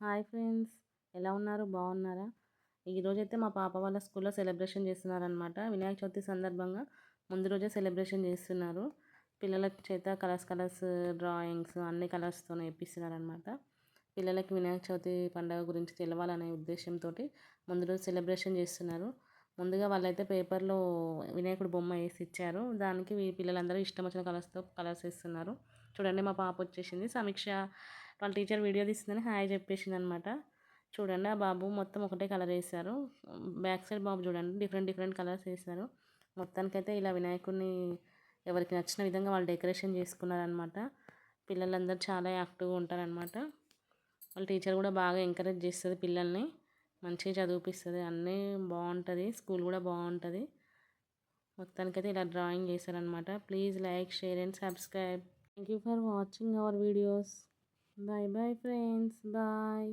Hi friends. ఎలా ఉన్నారు? బాగున్నారా? ఈరోజైతే మా పాప వాళ్ళ స్కూల్లో సెలబ్రేషన్ చేస్తున్నారనమాట వినాయక చవితి సందర్భంగా ముందు రోజే సెలబ్రేషన్ చేస్తున్నారు. పిల్లల చేత కలర్స్ కలర్స్ డ్రాయింగ్స్ అన్ని కలర్స్తో వేపిస్తున్నారనమాట పిల్లలకి వినాయక చవితి పండుగ గురించి తెలవాలనే ఉద్దేశంతో ముందు రోజు సెలబ్రేషన్ చేస్తున్నారు. ముందుగా వాళ్ళైతే పేపర్లో వినాయకుడు బొమ్మ వేసి ఇచ్చారు. దానికి పిల్లలందరూ ఇష్టం వచ్చిన కలర్స్తో కలర్స్ వేస్తున్నారు. చూడండి మా పాప వచ్చేసింది. సమీక్ష వాళ్ళ టీచర్ వీడియో తీస్తుందని హాయ్ చెప్పేసింది అనమాట చూడండి ఆ బాబు మొత్తం ఒకటే కలర్ వేశారు. బ్యాక్ సైడ్ బాబు చూడండి డిఫరెంట్ డిఫరెంట్ కలర్స్ వేశారు. మొత్తానికైతే ఇలా వినాయకుడిని ఎవరికి నచ్చిన విధంగా వాళ్ళు డెకరేషన్ చేసుకున్నారనమాట. పిల్లలందరూ చాలా యాక్టివ్గా ఉంటారనమాట. వాళ్ళ టీచర్ కూడా బాగా ఎంకరేజ్ చేస్తుంది పిల్లల్ని. మంచిగా చదివిపిస్తుంది. అన్నీ బాగుంటుంది. స్కూల్ కూడా బాగుంటుంది. మొత్తానికైతే ఇలా డ్రాయింగ్ చేశారనమాట please like share and subscribe. Thank you for watching our videos. Bye bye friends. Bye.